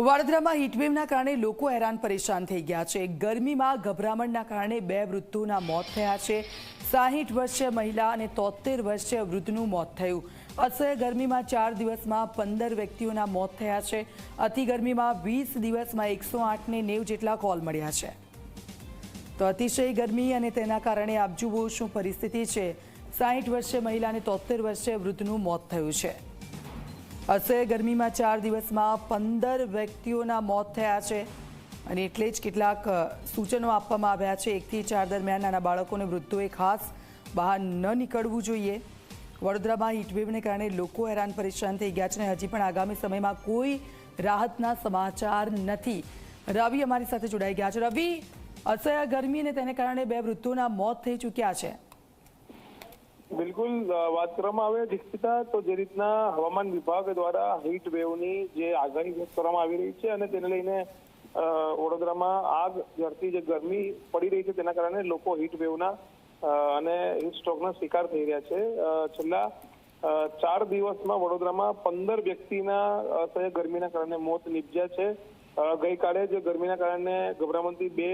વડોદરામાં હીટવેવના કારણે લોકો હેરાન પરેશાન થઈ ગયા છે. ગરમીમાં ગભરામણના કારણે બે વૃદ્ધોના મોત થયા છે. સાહીઠ વર્ષીય મહિલા અને તોતેર વર્ષીય વૃદ્ધનું મોત થયું. અસહ્ય ગરમીમાં ચાર દિવસમાં પંદર વ્યક્તિઓના મોત થયા છે. અતિ ગરમીમાં વીસ દિવસમાં એકસો આઠને નેવ જેટલા કોલ મળ્યા છે. તો અતિશય ગરમી અને તેના કારણે આપ જુઓ શું પરિસ્થિતિ છે. સાહીઠ વર્ષીય મહિલા અને તોતેર વર્ષીય વૃદ્ધનું મોત થયું છે. અસહ્ય ગરમીમાં ચાર દિવસમાં પંદર વ્યક્તિઓના મોત થયા છે. અને એટલે જ કેટલાક સૂચનો આપવામાં આવ્યા છે. એકથી ચાર દરમિયાન નાના બાળકોને વૃદ્ધોએ ખાસ બહાર ન નીકળવું જોઈએ. વડોદરામાં હીટવેવને કારણે લોકો હેરાન પરેશાન થઈ ગયા છે અને હજી પણ આગામી સમયમાં કોઈ રાહતના સમાચાર નથી. રવિ અમારી સાથે જોડાઈ ગયા છે. રવિ, અસહ્ય ગરમી અને તેને કારણે બે વૃદ્ધોના મોત થઈ ચૂક્યા છે. બિલકુલ વાત કરવામાં આવે દીક્ષિતા, તો જે રીતના હવામાન વિભાગ દ્વારા હીટ વેવની જે આગાહી વ્યક્ત કરવામાં આવી રહી છે અને તેને લઈને વડોદરામાં આગ ઝરતી જે ગરમી પડી રહી છે તેના કારણે લોકો હીટ વેવના અને હીટ સ્ટ્રોકના શિકાર થઈ રહ્યા છે. છેલ્લા ચાર દિવસમાં વડોદરામાં પંદર વ્યક્તિના અસહ્ય ગરમીના કારણે મોત નીપજ્યા છે. ગઈકાલે જ ગરમીના કારણે ગભરામણથી બે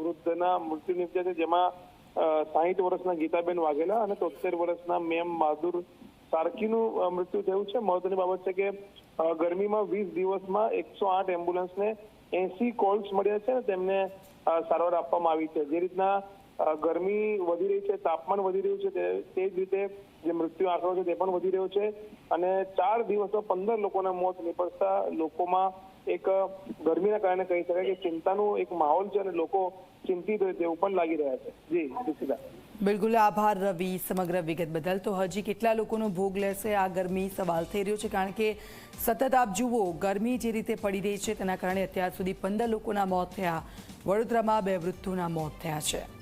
વૃદ્ધના મૃત્યુ નીપજ્યા છે, જેમાં સાહીઠ વર્ષના ગીતાબેન વાઘેલા અને તોતેર વર્ષના મેમ બહાદુર સારકીનું મૃત્યુ થયું છે. મહત્વની બાબત છે કે ગરમીમાં વીસ દિવસમાં એકસો આઠ એમ્બ્યુલન્સને એસી કોલ્સ મળ્યા છે અને તેમને સારવાર આપવામાં આવી છે. જે રીતના ગરમી વધી રહી છે, તાપમાન વધી રહ્યું છે તે જ રીતે જે મૃત્યુ આંકડો છે તે પણ વધી રહ્યો છે. અને ચાર દિવસમાં પંદર લોકોના મોત નીપજતા લોકોમાં એક ગરમીના કારણે કહી શકાય કે ચિંતાનું એક માહોલ છે અને લોકો ચિંતિત હોય તેવું પણ લાગી રહ્યા છે. જી દીક્ષિતા બિલકુલ, આભાર રવિ સમગ્ર વિગત બદલ. તો હજી કેટલા લોકોનો ભોગ લેશે આ ગરમી? સવાલ થઈ રહ્યો છે, કારણ કે સતત આપ જુઓ, ગરમી જે રીતે પડી રહી છે, તેના કારણે અત્યાર સુધી પંદર લોકોના મોત થયા. વડોદરામાં બે વૃદ્ધોના મોત થયા છે.